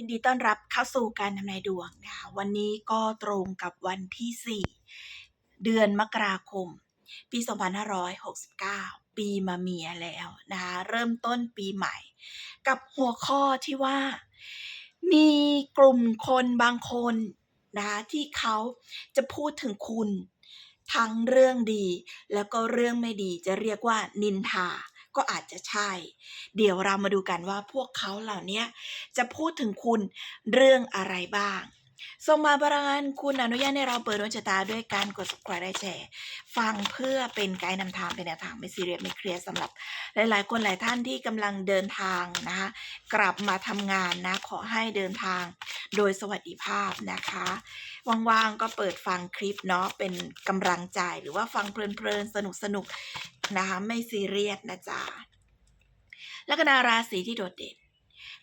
ยินดีต้อนรับเข้าสู่การทำนายดวงนะคะวันนี้ก็ตรงกับวันที่ 4 เดือนมกราคม ปี 2569 ปีมาเมียแล้วนะคะเริ่มต้นปีใหม่ กับหัวข้อที่ว่า มีกลุ่มคนบางคนนะคะที่เขาจะพูดถึงคุณ ทั้งเรื่องดี แล้วก็เรื่องไม่ดีจะเรียกว่านินทา ก็อาจจะใช่ เดี๋ยวเรามาดูกันว่าพวกเขาเหล่านี้จะพูดถึงคุณเรื่องอะไรบ้างส่งมาบรานคุณอนุญาตให้เราเปิดดวงชะตาด้วยการกด subscribe และแชร์ ฟังเพื่อเป็นไกด์นำทางเป็นแนวทางไม่ซีเรียสไม่เครียดสำหรับ หลายๆ คนหลายท่านที่กำลังเดินทางนะคะกลับมาทำงานนะ ขอให้เดินทางโดยสวัสดิภาพนะคะว่างๆก็เปิดฟังคลิปเนาะเป็นกำลังใจหรือว่าฟังเพลินๆสนุกๆ นะคะไม่ซีเรียสนะจ๊ะลัคนาราศีที่โดดเด่น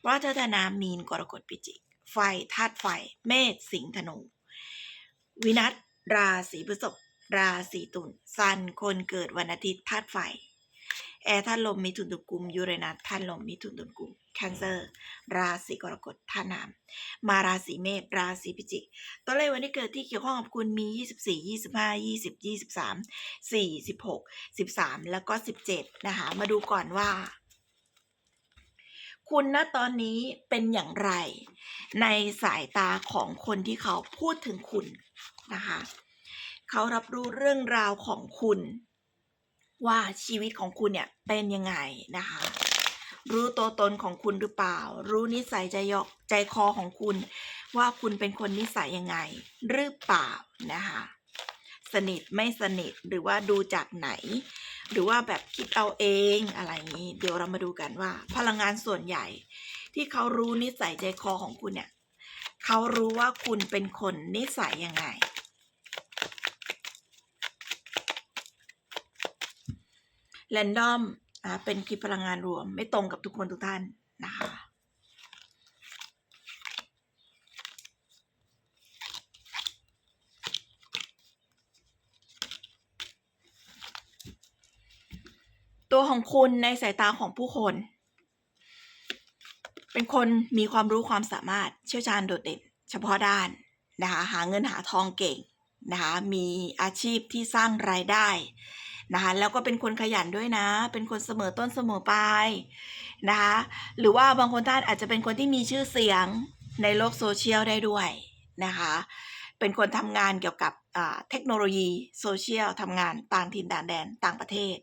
วัฒนามีนกรกฎพิจิก ไฟธาตุไฟ เมษสิงห์ธนู วินัสราศีพฤษภราศีตุลซันคนเกิดวันอาทิตย์ธาตุไฟ แอร์ธาตุลมมีถุนตุลกุมยูเรนัสธาตุลมมีถุนตุลกุม แคนเซอร์ราศีกรกฎธาตุน้ำมาราศีเมษราศีพิจิกตัวเลขวันที่เกิดที่เกี่ยวข้องกับคุณมี 24 25 20 23 46 13 แล้วก็ 17 นะคะ มาดูก่อนว่า คุณณตอนนี้เป็นอย่างไร ในสายตาของคนที่เขาพูดถึงคุณนะคะ เขารับรู้เรื่องราวของคุณว่าชีวิตของคุณเนี่ยเป็นยังไงนะคะ รู้ตัวตนของคุณหรือเปล่า รู้นิสัยใจยอกใจคอของคุณ ว่าคุณเป็นคนนิสัยยังไง หรือเปล่านะคะสนิทไม่สนิทหรือว่าดูจากไหน หรือว่าแบบคิดเอาเองอะไรอย่างนี้ เดี๋ยวเรามาดูกันว่า พลังงานส่วนใหญ่ ที่เขารู้นิสัยใจคอของคุณเนี่ยเขารู้ว่าคุณเป็นคนนิสัยยังไงแรนดอม อ่าเป็นคลิปพลังงานรวม ไม่ตรงกับทุกคนทุกท่านนะคะตัวของคุณในสายตาของผู้คน เป็นคนมีความรู้ความสามารถเชี่ยวชาญโดดเด่น เฉพาะด้านนะคะหาเงินหาทองเก่งนะคะมีอาชีพที่สร้างรายได้ นะคะแล้วก็เป็นคนขยันด้วยนะ เป็นคนเสมอต้นเสมอปลายนะคะหรือว่าบางคนท่านอาจจะเป็นคนที่มีชื่อเสียงในโลกโซเชียลได้ด้วยนะคะเป็นคนทำงานเกี่ยวกับเทคโนโลยีโซเชียลทำงานต่างถิ่นต่างแดนต่างประเทศ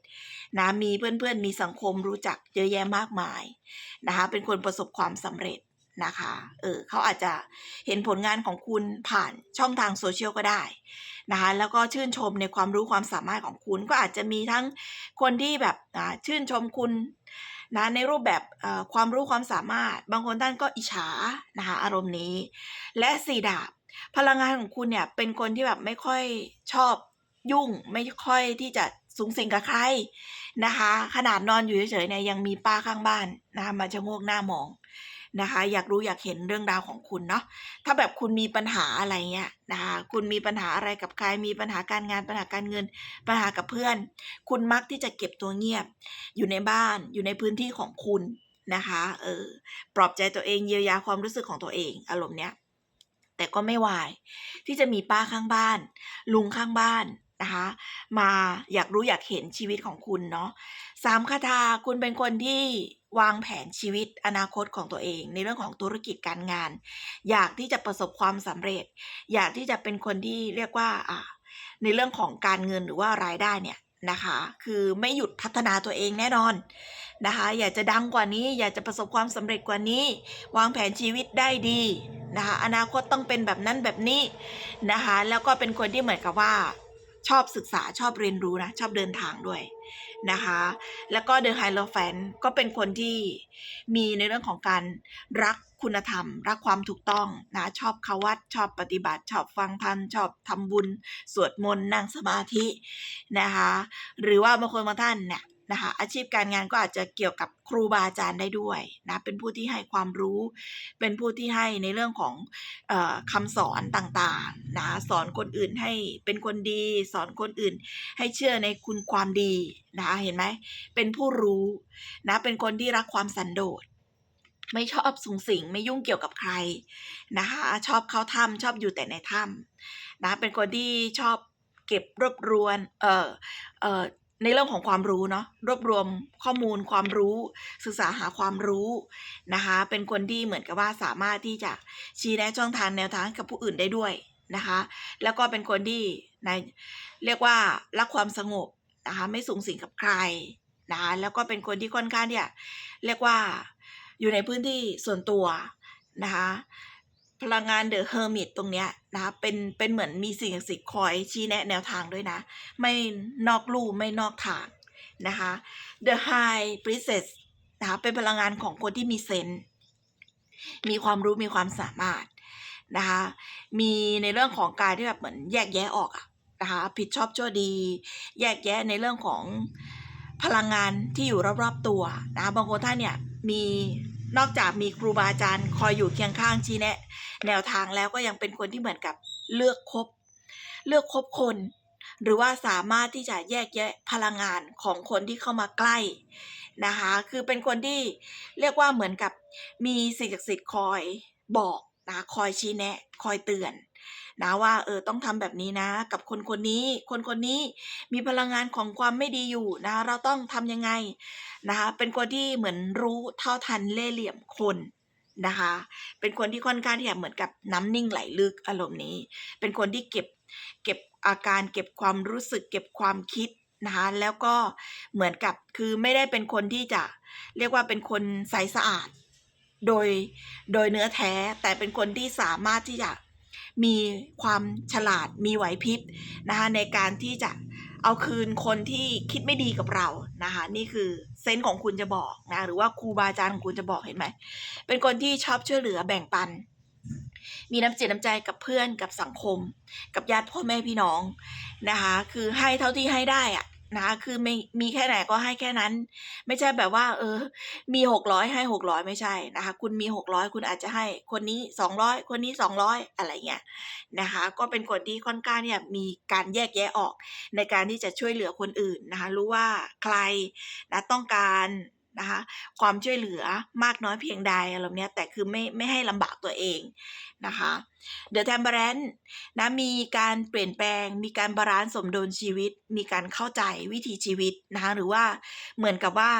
นะมีเพื่อนๆมีสังคมรู้จักเยอะแยะมากมายนะคะเป็นคนประสบความสำเร็จ นะคะ เออเขาอาจจะเห็นผลงานของคุณผ่านช่องทางโซเชียลก็ได้นะคะ แล้วก็ชื่นชมในความรู้ความสามารถของคุณ ก็อาจจะมีทั้งคนที่แบบชื่นชมคุณนะในรูปแบบความรู้ความสามารถ บางคนท่านก็อิจฉานะคะอารมณ์นี้ และสี่ดาบ พลังงานของคุณเนี่ยเป็นคนที่แบบไม่ค่อยชอบยุ่งไม่ค่อยที่จะสูงสิงกับใครนะคะ ขนาดนอนอยู่เฉยๆเนี่ยยังมีป้าข้างบ้านนะคะมาชะโงกหน้ามอง นะคะ อยากรู้อยากเห็นเรื่องราวของคุณเนาะถ้าแบบคุณมีปัญหาอะไรเงี้ยนะคะคุณมีปัญหาอะไรกับใครมีปัญหาการงานปัญหาการเงิน ปัญหากับเพื่อน คุณมักที่จะเก็บตัวเงียบ อยู่ในบ้านอยู่ในพื้นที่ของคุณนะคะเออปลอบใจตัวเองเยียวยาความรู้สึกของตัวเองอารมณ์เนี้ยแต่ก็ไม่วายที่จะมีป้าข้างบ้าน ลุงข้างบ้าน นะคะ มาอยากรู้อยากเห็นชีวิตของคุณเนาะสามคาถาคุณเป็นคนที่วางแผนชีวิตอนาคตของตัวเอง ในเรื่องของธุรกิจการงาน อยากที่จะประสบความสำเร็จ อยากที่จะเป็นคนที่เรียกว่าอ่าในเรื่องของการเงินหรือว่ารายได้เนี่ยนะคะ คือไม่หยุดพัฒนาตัวเองแน่นอนนะคะ อยากจะดังกว่านี้ อยากจะประสบความสำเร็จกว่านี้ วางแผนชีวิตได้ดีนะคะ อนาคตต้องเป็นแบบนั้นแบบนี้นะคะ แล้วก็เป็นคนที่เหมือนกับว่า ชอบศึกษาชอบเรียนรู้นะ ชอบเดินทางด้วยนะคะ แล้วก็เดอะไฮโลแฟนก็เป็นคนที่มีในเรื่องของการรักคุณธรรม รักความถูกต้องนะชอบเขาวัดชอบปฏิบัติ ชอบฟังธรรมชอบทำบุญ สวดมนต์นั่งสมาธินะคะ หรือว่าบางคนบางท่านเนี่ย นะคะอาชีพการงานก็อาจจะเกี่ยวกับครูบาอาจารย์ได้ด้วยนะเป็นผู้ที่ให้ความรู้ เป็นผู้ที่ให้ในเรื่องของออคำสอนต่างๆนะสอนคนอื่นให้เป็นคนดี สอนคนอื่นให้เชื่อในคุณความดีนะคะเห็นไหมเป็นผู้รู้นะเป็นคนที่รักความสันโดษไม่ชอบสุงสิงไม่ยุ่งเกี่ยวกับใครนะคะชอบเข้าถ้ำชอบอยู่แต่ในถ้ำนะเป็นคนที่ชอบเก็บรวบรวมเออเออ ในเรื่องของความรู้เนาะรวบรวมข้อมูลความรู้ศึกษาหาความรู้นะคะ เป็นคนที่เหมือนกับว่าสามารถที่จะชี้แนะช่องทางแนวทางกับผู้อื่นได้ด้วยนะคะ แล้วก็เป็นคนที่ในเรียกว่ารักความสงบนะคะไม่สูงสิงกับใครนะคะแล้วก็เป็นคนที่ค่อนข้างเนี่ยเรียกว่าอยู่ในพื้นที่ส่วนตัวนะคะ พลังงานเดอะเฮอร์มิตตรงเนี้ยนะคะเป็นเป็นเหมือนมีสิ่งศักดิ์สิทธิ์คอยชี้แนะแนวทางด้วยนะ ไม่นอกลู่ไม่นอกทางนะคะ The High Priestess นะคะเป็นพลังงานของคนที่มีเซนส์มีความรู้มีความสามารถนะคะมีในเรื่องของการที่แบบเหมือนแยกแยะออกอะนะคะผิดชอบชั่วดี แยกแยะในเรื่องของพลังงานที่อยู่รอบๆตัวนะคะบางคนท่านเนี่ยมี นอกจากมีครูบาอาจารย์คอยอยู่เคียงข้างชี้แนะ แนวทางแล้วก็ยังเป็นคนที่เหมือนกับเลือกคบ เลือกคบคน หรือว่าสามารถที่จะแยกแยะพลังงานของคนที่เข้ามาใกล้นะคะ คือเป็นคนที่เรียกว่าเหมือนกับมีสิ่งศักดิ์สิทธิ์คอยบอกนะคอยชี้แนะ คอยเตือน นะว่าเออต้องทำแบบนี้นะ กับคนคนนี้ คนคนนี้มีพลังงานของความไม่ดีอยู่นะ เราต้องทำยังไงนะคะเป็นคนที่เหมือนรู้เท่าทันเล่เหลี่ยมคนนะคะเป็นคนที่ค่อนข้างที่จะเหมือนกับน้ำนิ่งไหลลึกอารมณ์นี้ เป็นคนที่เก็บเก็บอาการเก็บความรู้สึก เก็บความคิดนะคะแล้วก็เหมือนกับคือไม่ได้เป็นคนที่จะเรียกว่าเป็นคนใสสะอาด โดยโดยเนื้อแท้แต่เป็นคนที่สามารถที่จะ มีความฉลาดมีไหวพริบนะคะในการที่จะเอาคืนคนที่คิดไม่ดีกับเรานะคะนี่คือเซนส์ของคุณจะบอกนะหรือว่าครูบาอาจารย์ของคุณจะบอกเห็นไหมเป็นคนที่ชอบช่วยเหลือแบ่งปัน มีน้ำจิตน้ำใจกับเพื่อนกับสังคม กับญาติพ่อแม่พี่น้องนะคะคือให้เท่าที่ให้ได้อะ นะคะคือไม่มีแค่ไหนก็ให้แค่นั้น ไม่ใช่แบบว่า เออ มีหกร้อยให้หกร้อยไม่ใช่นะคะ คุณมีหกร้อยคุณอาจจะให้คนนี้สองร้อยคนนี้สองร้อยอะไรเงี้ยนะคะ ก็เป็นคนที่ค่อนข้างเนี่ยมีการแยกแยะออกในการที่จะช่วยเหลือคนอื่นนะคะ รู้ว่าใครนะต้องการ นะคะความช่วยเหลือมากน้อยเพียงใดอะไรแบบเนี้ยแต่คือไม่ไม่ให้ลำบากตัวเองนะคะเดอะแทมเบรนนะมีการเปลี่ยนแปลง มีการบาลานซ์สมดุลชีวิต มีการเข้าใจวิถีชีวิตนะคะหรือว่าเหมือนกับว่า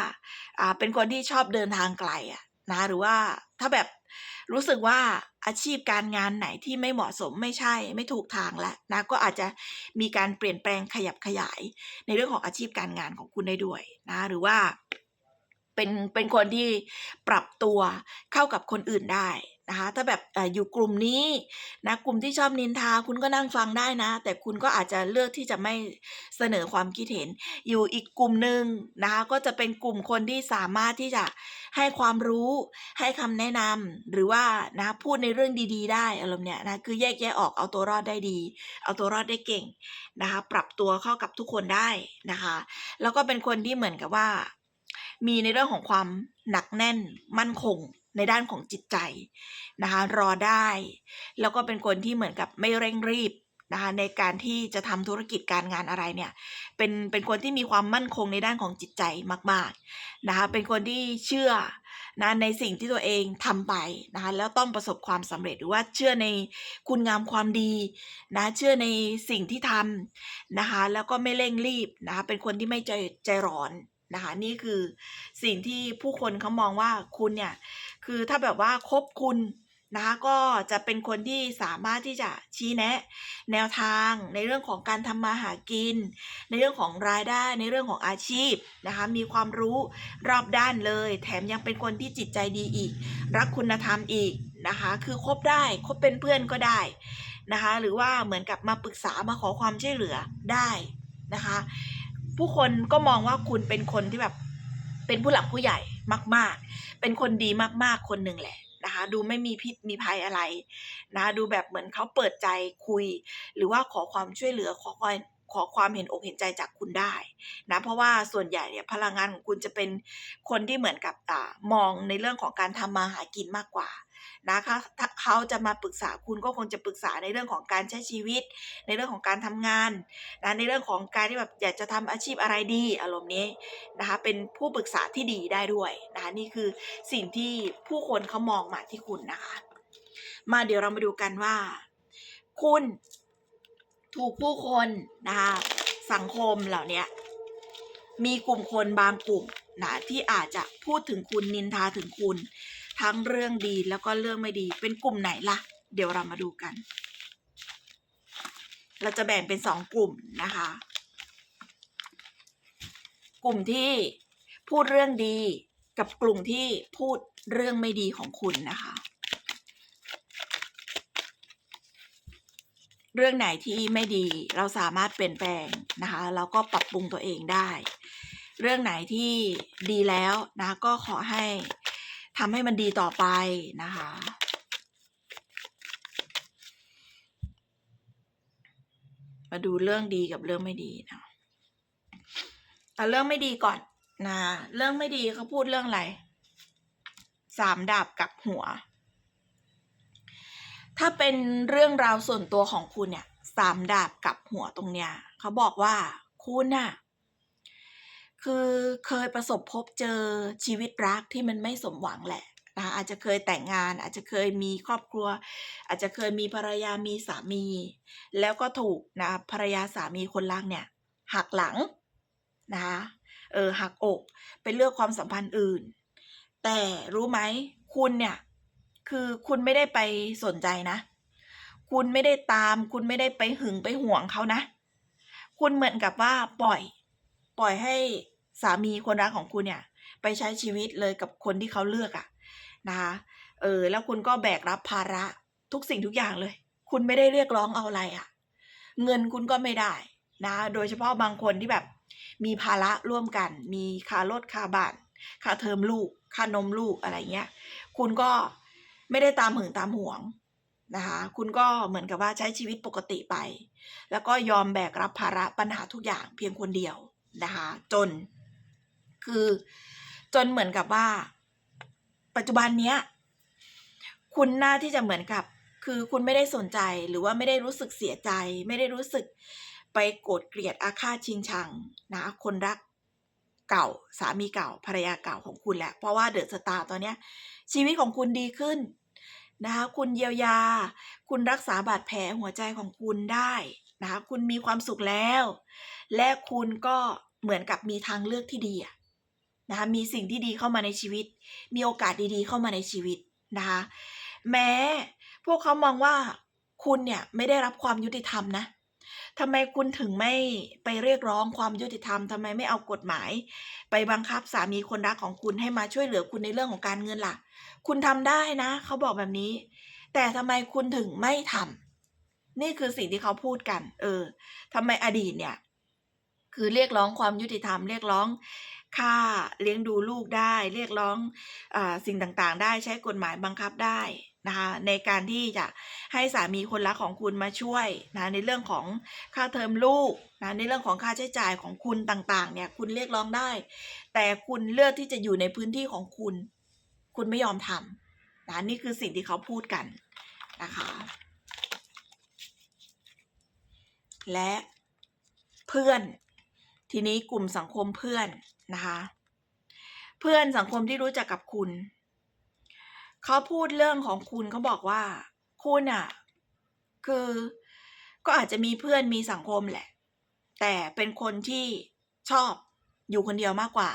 อ่าเป็นคนที่ชอบเดินทางไกลอะนะหรือว่าถ้าแบบรู้สึกว่าอาชีพการงานไหนที่ไม่เหมาะสมไม่ใช่ไม่ถูกทางแล้วนะก็อาจจะมีการเปลี่ยนแปลงขยับขยายในเรื่องของอาชีพการงานของคุณได้ด้วยนะหรือว่า เป็นเป็นคนที่ปรับตัวเข้ากับคนอื่นได้นะคะถ้าแบบอยู่กลุ่มนี้นะกลุ่มที่ชอบนินทาคุณก็นั่งฟังได้นะ แต่คุณก็อาจจะเลือกที่จะไม่เสนอความคิดเห็น อยู่อีกกลุ่มหนึ่งนะคะก็จะเป็นกลุ่มคนที่สามารถที่จะให้ความรู้ให้คำแนะนำหรือว่านะพูดในเรื่องดี ๆ ได้อารมณ์เนี้ยนะคือแยกแยะออกเอาตัวรอดได้ดี เอาตัวรอดได้เก่งนะคะปรับตัวเข้ากับทุกคนได้นะคะ แล้วก็เป็นคนที่เหมือนกับว่า มีในเรื่องของความหนักแน่นมั่นคงในด้านของจิตใจนะคะรอได้ แล้วก็เป็นคนที่เหมือนกับไม่เร่งรีบนะคะในการที่จะทำธุรกิจการงานอะไรเนี่ยเป็นเป็นคนที่มีความมั่นคงในด้านของจิตใจมากๆนะคะเป็นคนที่เชื่อนะในสิ่งที่ตัวเองทำไปนะคะแล้วต้องประสบความสำเร็จหรือว่าเชื่อในคุณงามความดีนะเชื่อในสิ่งที่ทำนะคะแล้วก็ไม่เร่งรีบนะคะเป็นคนที่ไม่ใจใจร้อน นะคะนี่คือสิ่งที่ผู้คนเขามองว่าคุณเนี่ยคือถ้าแบบว่าคบคุณนะคะก็จะเป็นคนที่สามารถที่จะชี้แนะ แนวทางในเรื่องของการทำมาหากิน ในเรื่องของรายได้ในเรื่องของอาชีพนะคะมีความรู้รอบด้านเลย แถมยังเป็นคนที่จิตใจดีอีก รักคุณธรรมอีกนะคะคือคบได้คบเป็นเพื่อนก็ได้นะคะหรือว่าเหมือนกับมาปรึกษามาขอความช่วยเหลือได้นะคะ ผู้คนก็มองว่าคุณเป็นคนที่แบบเป็นผู้หลักผู้ใหญ่มาก ๆ เป็นคนดีมากๆคนหนึ่งแหละนะคะดูไม่มีพิษมีภัยอะไรนะดูแบบเหมือนเขาเปิดใจคุย หรือว่าขอความช่วยเหลือขอความขอความเห็นอกเห็นใจจากคุณได้นะเพราะว่าส่วนใหญ่เนี่ยพลังงานของคุณจะเป็นคนที่เหมือนกับอ่ามองในเรื่องของการทำมาหากินมากกว่า นะคะถ้าเขาจะมาปรึกษาคุณก็คงจะปรึกษาในเรื่องของการใช้ชีวิต ในเรื่องของการทำงานนะในเรื่องของการที่แบบอยากจะทำอาชีพอะไรดีอารมณ์นี้นะคะเป็นผู้ปรึกษาที่ดีได้ด้วยนะคะนี่คือสิ่งที่ผู้คนเขามองมาที่คุณนะคะ มาเดี๋ยวเรามาดูกันว่า คุณถูกผู้คนนะคะสังคมเหล่านี้มีกลุ่มคนบางกลุ่มนะที่อาจจะพูดถึงคุณนินทาถึงคุณ ทั้งเรื่องดีแล้วก็เรื่องไม่ดี เป็นกลุ่มไหนล่ะ เดี๋ยวเรามาดูกัน เราจะแบ่งเป็นสองกลุ่มนะคะ กลุ่มที่พูดเรื่องดีกับกลุ่มที่พูดเรื่องไม่ดีของคุณนะคะ เรื่องไหนที่ไม่ดีเราสามารถเปลี่ยนแปลงนะคะ แล้วก็ปรับปรุงตัวเองได้ เรื่องไหนที่ดีแล้วนะก็ขอให้ ทำให้มันดีต่อไปนะคะมาดูเรื่องดีกับเรื่องไม่ดีนะเอาเรื่องไม่ดีก่อนนะเรื่องไม่ดีเขาพูดเรื่องอะไรสามดาบกับหัว ถ้าเป็นเรื่องราวส่วนตัวของคุณเนี่ยสามดาบกับหัวตรงเนี้ยเขาบอกว่าคุณน่ะ คือเคยประสบพบเจอชีวิตรักที่มันไม่สมหวังแหละนะอาจจะเคยแต่งงาน อาจจะเคยมีครอบครัว อาจจะเคยมีภรรยามีสามี แล้วก็ถูกนะภรรยาสามีคนรักเนี่ยหักหลังนะคะเออหักอกไปเลือกความสัมพันธ์อื่น แต่รู้ไหมคุณเนี่ยคือคุณไม่ได้ไปสนใจนะ คุณไม่ได้ตาม คุณไม่ได้ไปหึงไปห่วงเขานะ คุณเหมือนกับว่าปล่อย ปล่อยให้ สามีคนรักของคุณเนี่ย ไปใช้ชีวิตเลยกับคนที่เขาเลือกอะนะคะเออแล้วคุณก็แบกรับภาระทุกสิ่งทุกอย่างเลย คุณไม่ได้เรียกร้องเอาอะไรอะเงินคุณก็ไม่ได้นะโดยเฉพาะบางคนที่แบบมีภาระร่วมกัน มีค่ารถค่าบ้านค่าเทอมลูกค่านมลูกอะไรเงี้ย คุณก็ไม่ได้ตามหึงตามหวงนะคะคุณก็เหมือนกับว่าใช้ชีวิตปกติไป แล้วก็ยอมแบกรับภาระปัญหาทุกอย่างเพียงคนเดียวนะคะจน คือ จนเหมือนกับว่า ปัจจุบันเนี้ย คุณน่าที่จะเหมือนกับ คือคุณไม่ได้สนใจหรือว่าไม่ได้รู้สึกเสียใจ ไม่ได้รู้สึกไปโกรธเกลียดอาฆาตชิงชังนะคนรักเก่าสามีเก่าภรรยาเก่าของคุณแหละ เพราะว่าเดอะสตาร์ตอนเนี้ย ชีวิตของคุณดีขึ้นนะคะคุณเยียวยา คุณรักษาบาดแผลหัวใจของคุณได้นะคะคุณมีความสุขแล้ว และคุณก็เหมือนกับมีทางเลือกที่ดีอะ นะคะมีสิ่งที่ดีเข้ามาในชีวิต มีโอกาสดีๆ เข้ามาในชีวิตนะคะแม้พวกเขามองว่าคุณเนี่ยไม่ได้รับความยุติธรรมนะทำไมคุณถึงไม่ไปเรียกร้องความยุติธรรมทำไมไม่เอากฎหมาย ไปบังคับสามีคนรักของคุณให้มาช่วยเหลือคุณในเรื่องของการเงินล่ะ คุณทำได้นะ เขาบอกแบบนี้ แต่ทำไมคุณถึงไม่ทำนี่คือสิ่งที่เขาพูดกัน เออทำไมอดีตเนี่ย คือเรียกร้องความยุติธรรม เรียกร้อง ค่าเลี้ยงดูลูกได้เรียกร้องอสิ่งต่างๆ ได้ใช้กฎหมายบังคับได้นะคะในการที่จะให้สามีคนรักของคุณมาช่วยนะในเรื่องของค่าเทอมลูกนะในเรื่องของค่าใช้จ่ายของคุณต่างๆเนี่ยคุณเรียกร้องได้ แต่คุณเลือกที่จะอยู่ในพื้นที่ของคุณ คุณไม่ยอมทำนะนี่คือสิ่งที่เขาพูดกันนะคะและเพื่อน ทีนี้กลุ่มสังคมเพื่อน นะคะ เพื่อนสังคมที่รู้จักกับคุณ เขาพูดเรื่องของคุณเขาบอกว่า คุณอะ คือก็อาจจะมีเพื่อนมีสังคมแหละ แต่เป็นคนที่ชอบอยู่คนเดียวมากกว่า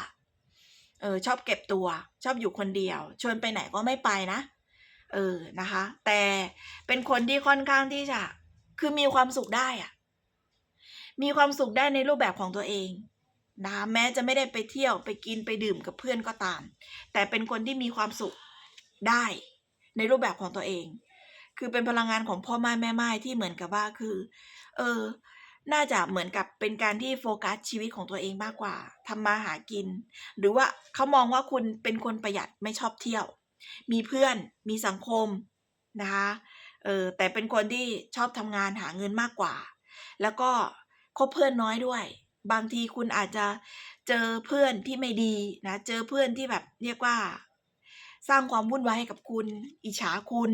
เออชอบเก็บตัว ชอบอยู่คนเดียว ชวนไปไหนก็ไม่ไปนะ เออนะคะ แต่เป็นคนที่ค่อนข้างที่จะ คือมีความสุขได้อะมีความสุขได้ในรูปแบบของตัวเอง นะแม้จะไม่ได้ไปเที่ยวไปกินไปดื่มกับเพื่อนก็ตาม แต่เป็นคนที่มีความสุขได้ในรูปแบบของตัวเอง คือเป็นพลังงานของพ่อไม้แม่ไม้ที่เหมือนกับว่าคือ เออ น่าจะเหมือนกับเป็นการที่โฟกัสชีวิตของตัวเองมากกว่าทำมาหากิน หรือว่าเขามองว่าคุณเป็นคนประหยัดไม่ชอบเที่ยว มีเพื่อนมีสังคมนะคะเออแต่เป็นคนที่ชอบทำงานหาเงินมากกว่า แล้วก็คบเพื่อนน้อยด้วย บางทีคุณอาจจะเจอเพื่อนที่ไม่ดีนะ เจอเพื่อนที่แบบเรียกว่า สร้างความวุ่นวายให้กับคุณ อิจฉาคุณ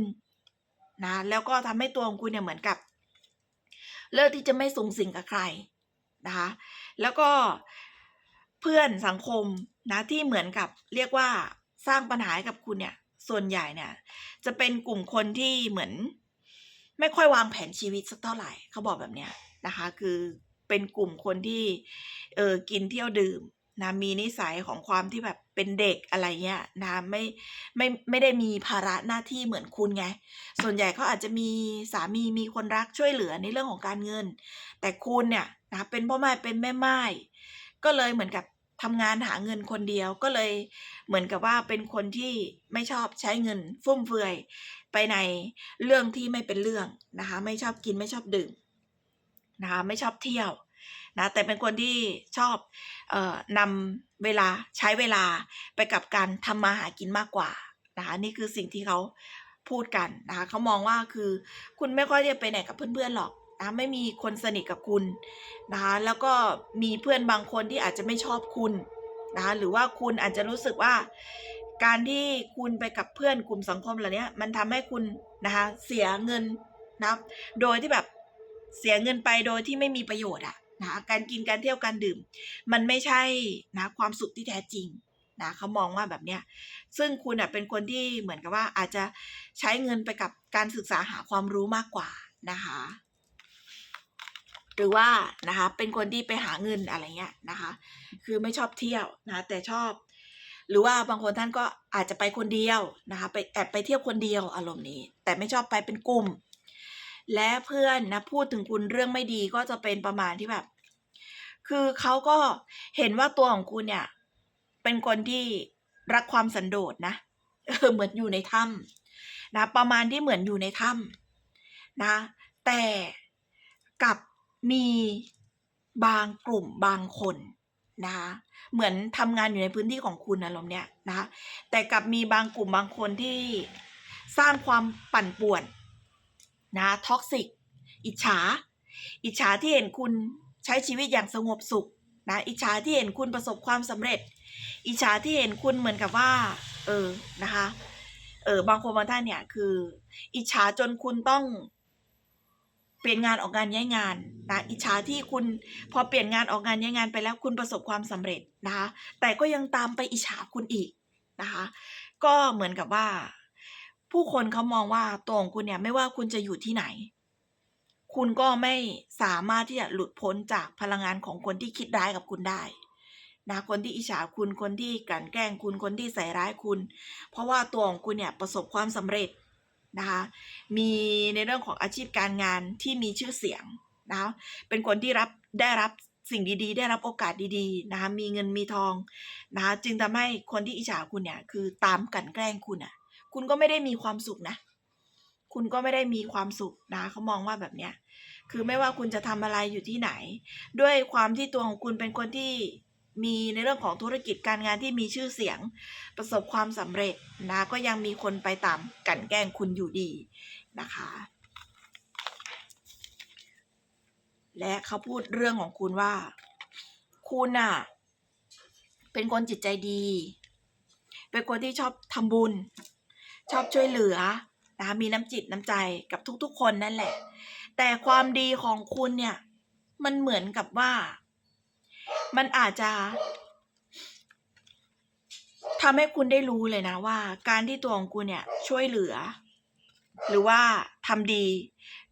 นะ แล้วก็ทำให้ตัวของคุณเนี่ยเหมือนกับ เลิกที่จะไม่สูงสิงกับใครนะคะ แล้วก็เพื่อนสังคมนะที่เหมือนกับเรียกว่าสร้างปัญหาให้กับคุณเนี่ย ส่วนใหญ่เนี่ย จะเป็นกลุ่มคนที่เหมือน ไม่ค่อยวางแผนชีวิตสักเท่าไหร่ เขาบอกแบบเนี้ยนะคะ คือ เป็นกลุ่มคนที่เออกินเที่ยวดื่มนะมีนิสัยของความที่แบบเป็นเด็กอะไรเงี้ยนะไม่ไม่ไม่ได้มีภาระหน้าที่เหมือนคุณไง ส่วนใหญ่เขาอาจจะมีสามีมีคนรักช่วยเหลือในเรื่องของการเงิน แต่คุณเนี่ยนะเป็นพ่อไม้เป็นแม่ไม้ก็เลยเหมือนกับทำงานหาเงินคนเดียวก็เลยเหมือนกับว่าเป็นคนที่ไม่ชอบใช้เงินฟุ่มเฟือย ไปในเรื่องที่ไม่เป็นเรื่องนะคะ ไม่ชอบกินไม่ชอบดื่มนะคะไม่ชอบเที่ยว นะแต่เป็นคนที่ชอบเอ่อนำเวลาใช้เวลาไปกับการทำมาหากินมากกว่านะคะนี่คือสิ่งที่เขาพูดกันนะคะเขามองว่าคือคุณไม่ค่อยจะไปไหนกับเพื่อนๆหรอกนะไม่มีคนสนิทกับคุณนะคะแล้วก็มีเพื่อนบางคนที่อาจจะไม่ชอบคุณนะคะหรือว่าคุณอาจจะรู้สึกว่า การที่คุณไปกับเพื่อนกลุ่มสังคมเหล่านี้มันทำให้คุณนะคะเสียเงินนะโดยที่แบบเสียเงินไปโดยที่ไม่มีประโยชน์อะ นะการกินการเที่ยวการดื่ม มันไม่ใช่นะความสุขที่แท้จริงนะเขามองว่าแบบเนี้ยซึ่งคุณอะเป็นคนที่เหมือนกับว่าอาจจะใช้เงินไปกับการศึกษาหาความรู้มากกว่านะคะหรือว่านะคะเป็นคนที่ไปหาเงินอะไรเงี้ยนะคะ คือไม่ชอบเที่ยวนะแต่ชอบ หรือว่าบางคนท่านก็อาจจะไปคนเดียวนะคะไปแอบไปเที่ยวคนเดียวอารมณ์นี้ แต่ไม่ชอบไปเป็นกลุ่ม และเพื่อนนะพูดถึงคุณเรื่องไม่ดีก็จะเป็นประมาณที่แบบ คือเขาก็เห็นว่าตัวของคุณเนี่ย เป็นคนที่รักความสันโดษนะเออเหมือนอยู่ในถ้ำนะ ประมาณที่เหมือนอยู่ในถ้ำนะ แต่กับมีบางกลุ่มบางคนนะคะเหมือนทำงานอยู่ในพื้นที่ของคุณอารมณ์เนี้ยนะคะแต่กับมีบางกลุ่มบางคนที่สร้างความปั่นป่วนนะท็อกซิก อิจฉา อิจฉาที่เห็นคุณ ใช้ชีวิตอย่างสงบสุขนะอิจฉาที่เห็นคุณประสบความสำเร็จ อิจฉาที่เห็นคุณเหมือนกับว่า เออนะคะเออบางคนบางท่านเนี่ยคือ อิจฉาจนคุณต้องเปลี่ยนงานออกงานย้ายงานนะอิจฉาที่คุณพอเปลี่ยนงานออกงานย้ายงานไปแล้วคุณประสบความสำเร็จนะคะแต่ก็ยังตามไปอิจฉาคุณอีกนะคะก็เหมือนกับว่า ผู้คนเขามองว่าตัวของคุณเนี่ยไม่ว่าคุณจะอยู่ที่ไหน คุณก็ไม่สามารถที่จะหลุดพ้นจากพลังงานของคนที่คิดร้ายกับคุณได้นะคนที่อิจฉาคุณคนที่กลั่นแกล้งคุณคนที่ใส่ร้ายคุณ เพราะว่าตัวของคุณเนี่ยประสบความสำเร็จนะคะมีในเรื่องของอาชีพการงานที่มีชื่อเสียงนะคะเป็นคนที่รับได้รับสิ่งดีๆ ได้รับโอกาสดีๆนะคะมีเงินมีทองนะคะจึงทำให้คนที่อิจฉาคุณเนี่ยคือตามกลั่นแกล้งคุณอะคุณก็ไม่ได้มีความสุขนะ คุณก็ไม่ได้มีความสุขนะเขามองว่าแบบเนี้ย คือไม่ว่าคุณจะทำอะไรอยู่ที่ไหน ด้วยความที่ตัวของคุณเป็นคนที่มีในเรื่องของธุรกิจการงานที่มีชื่อเสียง ประสบความสำเร็จนะก็ยังมีคนไปตามกันแกล้งคุณอยู่ดีนะคะ และเขาพูดเรื่องของคุณว่า คุณน่ะเป็นคนจิตใจดี เป็นคนที่ชอบทำบุญ ชอบช่วยเหลือนะคะมีน้ำจิตน้ำใจกับทุกๆ คนนั่นแหละ แต่ความดีของคุณเนี่ย มันเหมือนกับว่า มันอาจจะทำให้คุณได้รู้เลยนะว่า การที่ตัวของคุณเนี่ยช่วยเหลือ หรือว่าทำดี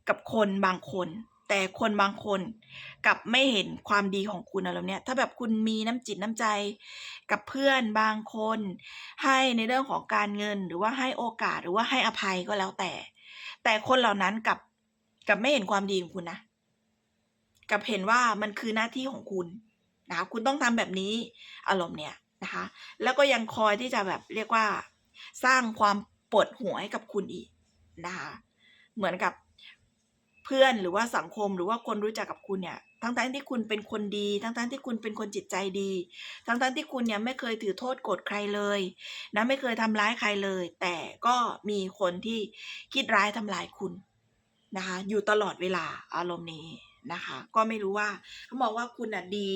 กับคนบางคน แต่คนบางคนกับไม่เห็นความดีของคุณอะไรเนี้ยถ้าแบบคุณมีน้ำจิตน้ำใจกับเพื่อนบางคน ให้ในเรื่องของการเงินหรือว่าให้โอกาสหรือว่าให้อภัยก็แล้วแต่ แต่คนเหล่านั้นกับ กับไม่เห็นความดีของคุณนะ กับเห็นว่ามันคือหน้าที่ของคุณนะคะคุณต้องทำแบบนี้อารมณ์เนี่ยนะคะ แล้วก็ยังคอยที่จะแบบเรียกว่า สร้างความปวดหัวให้กับคุณอีกนะคะเหมือนกับเพื่อนหรือว่าสังคมหรือว่าคนรู้จักกับคุณเนี่ย ทั้งๆที่คุณเป็นคนดี ทั้งๆที่คุณเป็นคนจิตใจดี ทั้งๆที่คุณเนี่ยไม่เคยถือโทษโกรธใครเลยนะไม่เคยทำร้ายใครเลย แต่ก็มีคนที่คิดร้ายทำลายคุณ นะคะอยู่ตลอดเวลาอารมณ์นี้นะคะ ก็ไม่รู้ว่าเขาบอกว่าคุณอะดี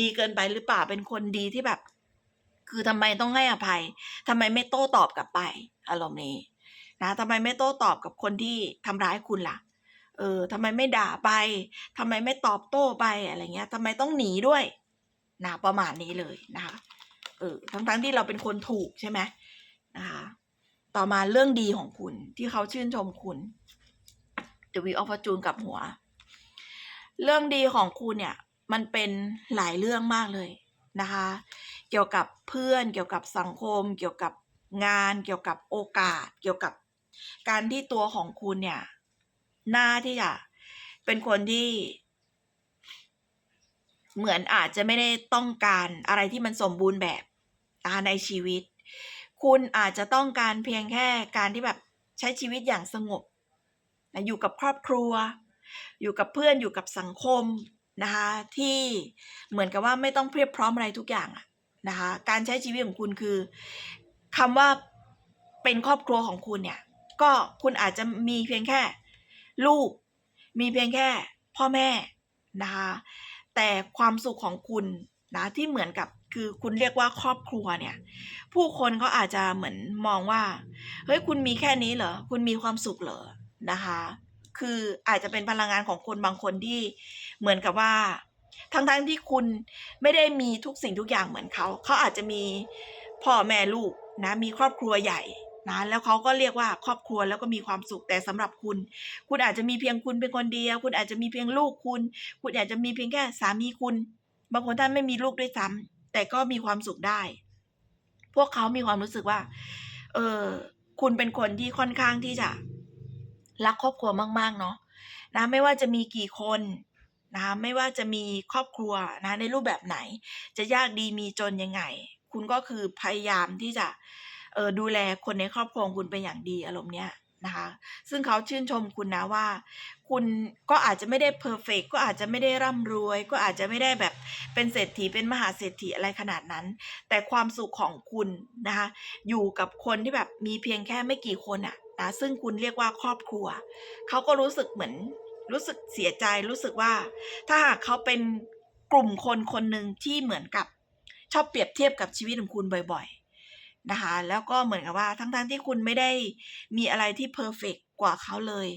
ดีเกินไปหรือเปล่าเป็นคนดีที่แบบ คือทำไมต้องให้อภัยทำไมไม่โต้ตอบกลับไป อารมณ์นี้นะทำไมไม่โต้ตอบกับคนที่ทำร้ายคุณล่ะ เออทำไมไม่ด่าไปทำไมไม่ตอบโต้ไปอะไรเงี้ยทำไมต้องหนีด้วยนะประมาณนี้เลยนะคะเออทั้งทั้งๆที่เราเป็นคนถูกใช่ไหมนะคะต่อมาเรื่องดีของคุณที่เขาชื่นชมคุณ The Wheel of Fortune กับหัว เรื่องดีของคุณเนี่ย มันเป็นหลายเรื่องมากเลยนะคะ เกี่ยวกับเพื่อน เกี่ยวกับสังคม เกี่ยวกับงาน เกี่ยวกับโอกาส เกี่ยวกับการที่ตัวของคุณเนี่ย หน้าที่จะเป็นคนที่ เหมือนอาจจะไม่ได้ต้องการอะไรที่มันสมบูรณ์แบบนะคะในชีวิต คุณอาจจะต้องการเพียงแค่การที่แบบใช้ชีวิตอย่างสงบ นะอยู่กับครอบครัว อยู่กับเพื่อนอยู่กับสังคมนะคะที่เหมือนกับว่าไม่ต้องเพียบพร้อมอะไรทุกอย่างนะคะการใช้ชีวิตของคุณคือคำว่าเป็นครอบครัวของคุณเนี่ยก็คุณอาจจะมีเพียงแค่ลูก มีเพียงแค่พ่อแม่นะคะแต่ความสุขของคุณนะที่เหมือนกับคือคุณเรียกว่าครอบครัวเนี่ยผู้คนเขาอาจจะเหมือนมองว่าเฮ้ยคุณมีแค่นี้เหรอคุณมีความสุขเหรอ นะคะ คืออาจจะเป็นพลังงานของคนบางคนที่เหมือนกับว่าทั้งๆทที่คุณไม่ได้มีทุกสิ่งทุกอย่างเหมือนเขา เขาอาจจะมีพ่อแม่ลูกนะ มีครอบครัวใหญ่นะแล้วเขาก็เรียกว่าครอบครัวแล้วก็มีความสุขแต่สำหรับคุณ คุณอาจจะมีเพียงคุณเป็นคนเดียว คุณอาจจะมีเพียงลูกคุณ คุณอาจจะมีเพียงแค่สามีคุณ บางคนท่านไม่มีลูกด้วยซ้ำแต่ก็มีความสุขได้ พวกเขามีความรู้สึกว่า เออคุณเป็นคนที่ค่อนข้างที่จะ รักครอบครัวมาก ๆ เนาะนะไม่ว่าจะมีกี่คนนะคะไม่ว่าจะมีครอบครัวนะในรูปแบบไหน จะยากดีมีจนยังไง คุณก็คือพยายามที่จะเออดูแลคนในครอบครัวของคุณเป็นอย่างดีอารมณ์เนี้ยนะคะซึ่งเขาชื่นชมคุณนะว่า คุณก็อาจจะไม่ได้เพอร์เฟกก็อาจจะไม่ได้ร่ำรวย ก็อาจจะไม่ได้แบบเป็นเศรษฐีเป็นมหาเศรษฐีอะไรขนาดนั้น แต่ความสุขของคุณนะคะอยู่กับคนที่แบบมีเพียงแค่ไม่กี่คนอะ นะซึ่งคุณเรียกว่าครอบครัว เขาก็รู้สึกเหมือน รู้สึกเสียใจรู้สึกว่า ถ้าหากเขาเป็นกลุ่มคนคนหนึ่งที่เหมือนกับชอบเปรียบเทียบกับชีวิตของคุณบ่อย ๆนะคะ แล้วก็เหมือนกับว่าทั้งๆทที่คุณไม่ได้มีอะไรที่เพอร์เฟกกว่าเขาเลย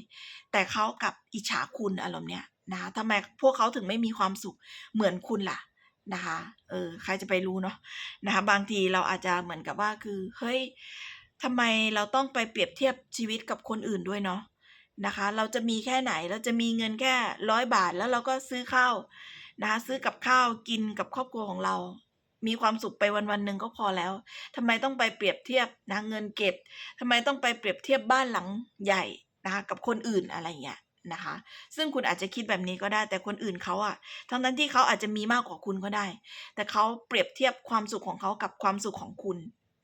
แต่เขากับอิจฉาคุณอารมณ์เนี้ยนะคะทำไมพวกเขาถึงไม่มีความสุขเหมือนคุณล่ะนะคะ เออ ใครจะไปรู้เนาะนะคะ บางทีเราอาจจะเหมือนกับว่าคือ เฮ้ย ทำไมเราต้องไปเปรียบเทียบชีวิตกับคนอื่นด้วยเนาะนะคะ เราจะมีแค่ไหนเราจะมีเงินแค่ร้อยบาทแล้วเราก็ซื้อข้าวนะคะซื้อกับข้าวกินกับครอบครัวของเรา มีความสุขไปวันวันหนึ่งก็พอแล้วทำไมต้องไปเปรียบเทียบนะเงินเก็บทำไมต้องไปเปรียบเทียบบ้านหลังใหญ่นะคะกับคนอื่นอะไรอย่างเงี้ยนะคะ ซึ่งคุณอาจจะคิดแบบนี้ก็ได้แต่คนอื่นเขาอะทั้งนั้นที่เขาอาจจะมีมากกว่าคุณก็ได้ แต่เขาเปรียบเทียบความสุขของเขากับความสุขของคุณ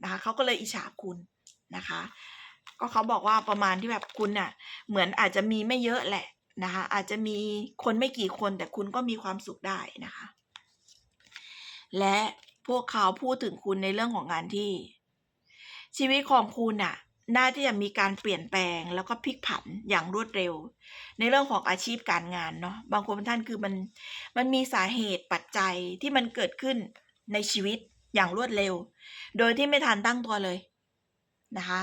นะคะเขาก็เลยอิจฉาคุณ นะคะ ก็เขาบอกว่าประมาณที่แบบคุณน่ะ เหมือนอาจจะมีไม่เยอะแหละนะคะ อาจจะมีคนไม่กี่คนแต่คุณก็มีความสุขได้นะคะ และพวกเขาพูดถึงคุณในเรื่องของงานที่ ชีวิตของคุณน่ะน่าที่จะมีการเปลี่ยนแปลงแล้วก็พลิกผันอย่างรวดเร็ว ในเรื่องของอาชีพการงานเนาะบางคนท่านคือมันมันมีสาเหตุปัจจัยที่มันเกิดขึ้นในชีวิตอย่างรวดเร็ว โดยที่ไม่ทันตั้งตัวเลย นะคะ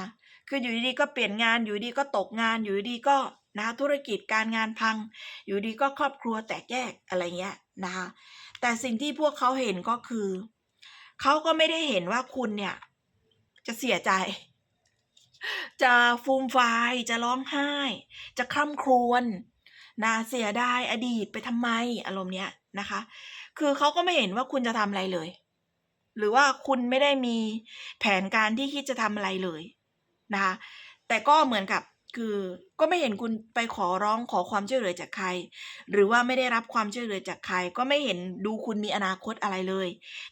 คืออยู่ดีๆก็เปลี่ยนงานอยู่ดีๆก็ตกงานอยู่ดีๆก็นะคะธุรกิจการงานพัง อยู่ดีๆก็ครอบครัวแตกแยกอะไรเงี้ยนะคะแต่สิ่งที่พวกเขาเห็นก็คือเขาก็ไม่ได้เห็นว่าคุณเนี่ย จะเสียใจ จะฟูมฟายจะร้องไห้ จะคร่ำครวญนะเสียดายอดีตไปทำไมอารมณ์เนี้ยนะคะ คือเขาก็ไม่เห็นว่าคุณจะทำอะไรเลย หรือว่าคุณไม่ได้มีแผนการที่คิดจะทำอะไรเลยนะคะแต่ก็เหมือนกับคือก็ไม่เห็นคุณไปขอร้องขอความช่วยเหลือจากใคร หรือว่าไม่ได้รับความช่วยเหลือจากใคร ก็ไม่เห็นดูคุณมีอนาคตอะไรเลย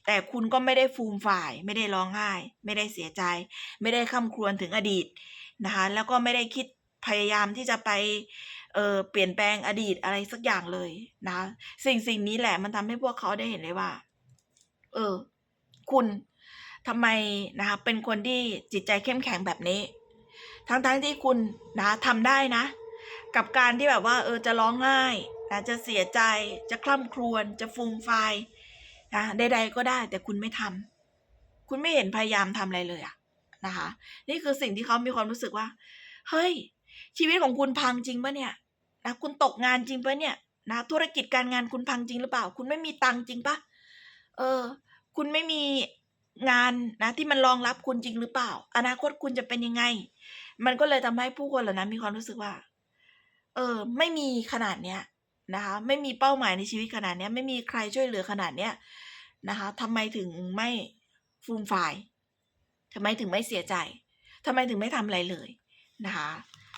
แต่คุณก็ไม่ได้ฟูมฝ่าย ไม่ได้ร้องไห้ ไม่ได้เสียใจ ไม่ได้ค้ำครวญถึงอดีตนะคะแล้วก็ไม่ได้คิดพยายามที่จะไปเออเปลี่ยนแปลงอดีตอะไรสักอย่างเลยนะะสิ่งสิ่งนี้แหละมันทำให้พวกเขาได้เห็นเลยว่า เออ คุณทำไมนะคะเป็นคนที่จิตใจเข้มแข็งแบบนี้ ทั้งๆทที่คุณนะทำได้นะ กับการที่แบบว่าเออจะร้องไห้นะจะเสียใจจะคล่ำครวญจะฟูมฟายนะใดๆก็ได้แต่คุณไม่ทำคุณไม่เห็นพยายามทำอะไรเลยอะนะคะนี่คือสิ่งที่เขามีความรู้สึกว่า เฮ้ย ชีวิตของคุณพังจริงปะเนี่ยนะคุณตกงานจริงปะเนี่ยนะธุรกิจการงานคุณพังจริงหรือเปล่า คุณไม่มีตังจริงปะเออ คุณไม่มีงานนะที่มันรองรับคุณจริงหรือเปล่า อนาคตคุณจะเป็นยังไง มันก็เลยทำให้ผู้คนเหล่านั้นมีความรู้สึกว่า เออ ไม่มีขนาดเนี้ยนะคะไม่มีเป้าหมายในชีวิตขนาดเนี้ย ไม่มีใครช่วยเหลือขนาดเนี้ยนะคะทำไมถึงไม่ฟูมฟายทำไมถึงไม่เสียใจทำไมถึงไม่ทำอะไรเลยนะคะ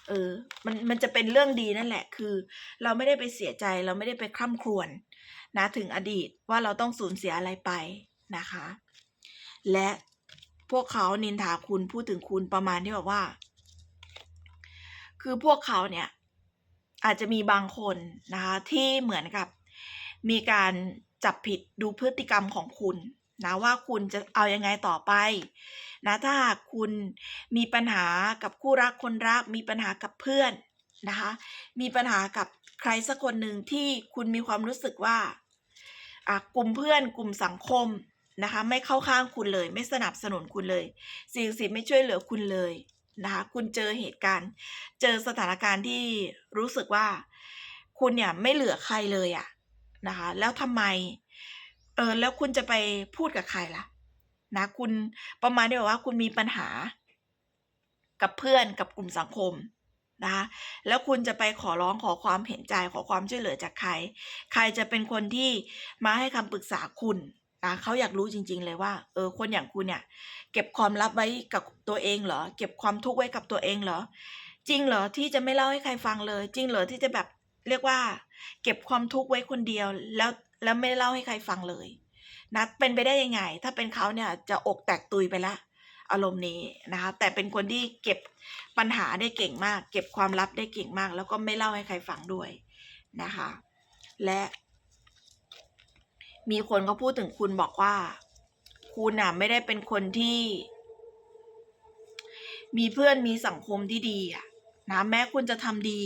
เออมันมันจะเป็นเรื่องดีนั่นแหละ คือ เราไม่ได้ไปเสียใจเราไม่ได้ไปคร่ำครวญนะถึงอดีตว่าเราต้องสูญเสียอะไรไป นะคะ และพวกเขานินทาคุณพูดถึงคุณประมาณที่แบบว่า คือพวกเขาเนี่ยอาจจะมีบางคนนะคะที่เหมือนกับมีการจับผิดดูพฤติกรรมของคุณนะว่าคุณจะเอายังไงต่อไปนะถ้าหากคุณมีปัญหากับคู่รักคนรัก มีปัญหากับเพื่อนนะคะมีปัญหากับใครสักคนหนึ่งที่คุณมีความรู้สึกว่ากลุ่มเพื่อนกลุ่มสังคม นะคะ ไม่เข้าข้างคุณเลย ไม่สนับสนุนคุณเลยสิ่งศักดิ์สิทธิ์ไม่ช่วยเหลือคุณเลยนะคะคุณเจอเหตุการณ์ เจอสถานการณ์ที่รู้สึกว่า คุณเนี่ยไม่เหลือใครเลยอะนะคะ แล้วทำไมเออแล้วคุณจะไปพูดกับใครล่ะ นะคุณประมาณที่แบบว่าคุณมีปัญหา กับเพื่อนกับกลุ่มสังคมนะคะแล้วคุณจะไปขอร้องขอความเห็นใจขอความช่วยเหลือจากใคร ใครจะเป็นคนที่มาให้คำปรึกษาคุณ นะเขาอยากรู้จริง ๆ เลยว่า เออ คนอย่างคุณเนี่ย เก็บความลับไว้กับตัวเองเหรอ เก็บความทุกข์ไว้กับตัวเองเหรอ จริงเหรอที่จะไม่เล่าให้ใครฟังเลย จริงเหรอที่จะแบบเรียกว่า เก็บความทุกข์ไว้คนเดียว แล้วแล้วไม่เล่าให้ใครฟังเลยนะเป็นไปได้ยังไง ถ้าเป็นเขาเนี่ยจะอกแตกตุยไปละอารมณ์นี้นะคะแต่เป็นคนที่เก็บปัญหาได้เก่งมาก เก็บความลับได้เก่งมาก แล้วก็ไม่เล่าให้ใครฟังด้วยนะคะ และ มีคนเขาพูดถึงคุณบอกว่า คุณน่ะไม่ได้เป็นคนที่ มีเพื่อนมีสังคมที่ดีอะนะแม้คุณจะทำดี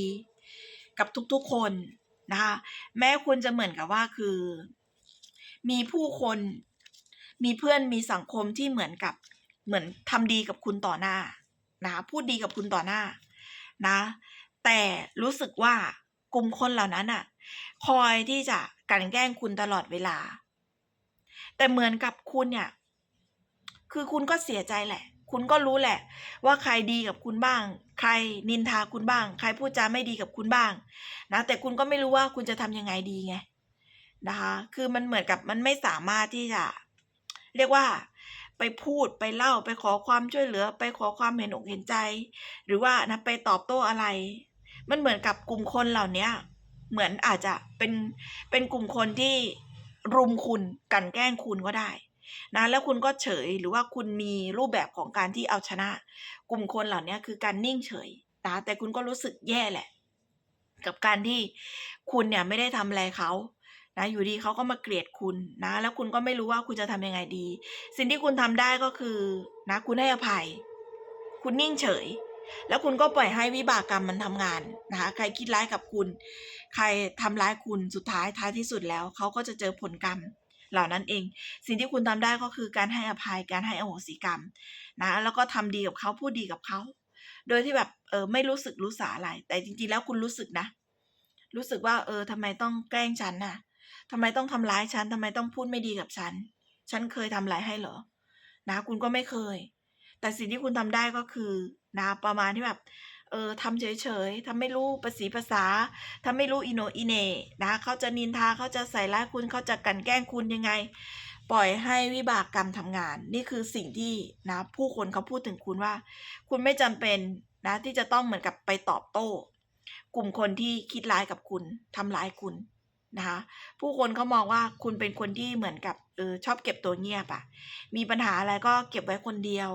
กับทุกๆคนนะคะ แม้คุณจะเหมือนกับว่าคือ มีผู้คน มีเพื่อนมีสังคมที่เหมือนกับเหมือนทำดีกับคุณต่อหน้านะพูดดีกับคุณต่อหน้านะ แต่รู้สึกว่ากลุ่มคนเหล่านั้นอะ คอยที่จะ กันแกล้งคุณตลอดเวลา แต่เหมือนกับคุณเนี่ย คือคุณก็เสียใจแหละ คุณก็รู้แหละ ว่าใครดีกับคุณบ้าง ใครนินทาคุณบ้าง ใครพูดจาไม่ดีกับคุณบ้าง นะ แต่คุณก็ไม่รู้ว่าคุณจะทำยังไงดีไงนะคะ คือมันเหมือนกับมันไม่สามารถที่จะ เรียกว่าไปพูดไปเล่าไปขอความช่วยเหลือ ไปขอความเห็นอกเห็นใจ หรือว่านะไปตอบโต้อะไร มันเหมือนกับกลุ่มคนเหล่านี้ เหมือนอาจจะเป็นเป็นกลุ่มคนที่รุมคุณกันแกล้งคุณก็ได้นะแล้วคุณก็เฉยหรือว่าคุณมีรูปแบบของการที่เอาชนะ กลุ่มคนเหล่านี้คือการนิ่งเฉยนะแต่คุณก็รู้สึกแย่แหละ กับการที่คุณเนี่ยไม่ได้ทำอะไรเขานะอยู่ดีเขาก็มาเกลียดคุณนะ แล้วคุณก็ไม่รู้ว่าคุณจะทำยังไงดี สิ่งที่คุณทำได้ก็คือนะคุณให้อภัย คุณนิ่งเฉย แล้วคุณก็ปล่อยให้วิบากกรรมมันทำงานนะคะใครคิดร้ายกับคุณ ใครทำร้ายคุณสุดท้ายท้ายที่สุดแล้วเขาก็จะเจอผลกรรมเหล่านั้นเอง สิ่งที่คุณทำได้ก็คือการให้อภัยการให้อโหสิกรรมนะแล้วก็ทำดีกับเขาพูดดีกับเขาโดยที่แบบเออไม่รู้สึกรู้สาอะไร แต่จริงๆแล้วคุณรู้สึกนะ รู้สึกว่าเออทำไมต้องแกล้งฉันน่ะทำไมต้องทำร้ายฉันทำไมต้องพูดไม่ดีกับฉัน ฉันเคยทำอะไรให้เหรอ นะ คุณก็ไม่เคย แต่สิ่งที่คุณทำได้ก็คือ นะประมาณที่แบบเออทำเฉยๆทำไม่รู้ภาษีภาษาทำไม่รู้อิโนอิเนนะเขาจะนินทาเขาจะใส่ร้ายคุณเขาจะกันแกล้งคุณยังไง ปล่อยให้วิบากกรรมทำงาน นี่คือสิ่งที่นะผู้คนเขาพูดถึงคุณว่า คุณไม่จำเป็นนะที่จะต้องเหมือนกับไปตอบโต้ กลุ่มคนที่คิดร้ายกับคุณทำร้ายคุณ นะคะผู้คนเขามองว่าคุณเป็นคนที่เหมือนกับเออชอบเก็บตัวเงียบอะมีปัญหาอะไรก็เก็บไว้คนเดียว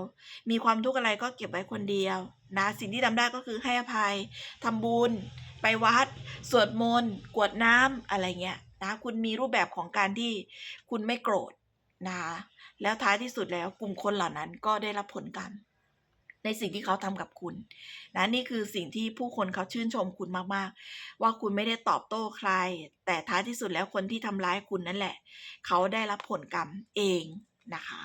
มีความทุกข์อะไรก็เก็บไว้คนเดียวนะสิ่งที่ทำได้ก็คือให้อภัยทำบุญ ไปวัด สวดมนต์กวดน้ำอะไรเงี้ยนะคุณมีรูปแบบของการที่คุณไม่โกรธนะคะแล้วท้ายที่สุดแล้วกลุ่มคนเหล่านั้นก็ได้รับผลกรรม ในสิ่งที่เขาทำกับคุณนะนี่คือสิ่งที่ผู้คนเขาชื่นชมคุณมากๆ ว่าคุณไม่ได้ตอบโต้ใคร แต่ท้ายที่สุดแล้วคนที่ทำร้ายคุณนั่นแหละ เขาได้รับผลกรรมเองนะคะ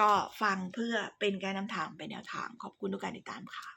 ก็ฟังเพื่อเป็นการนำทางเป็นแนวทางขอบคุณทุกการติดตามค่ะ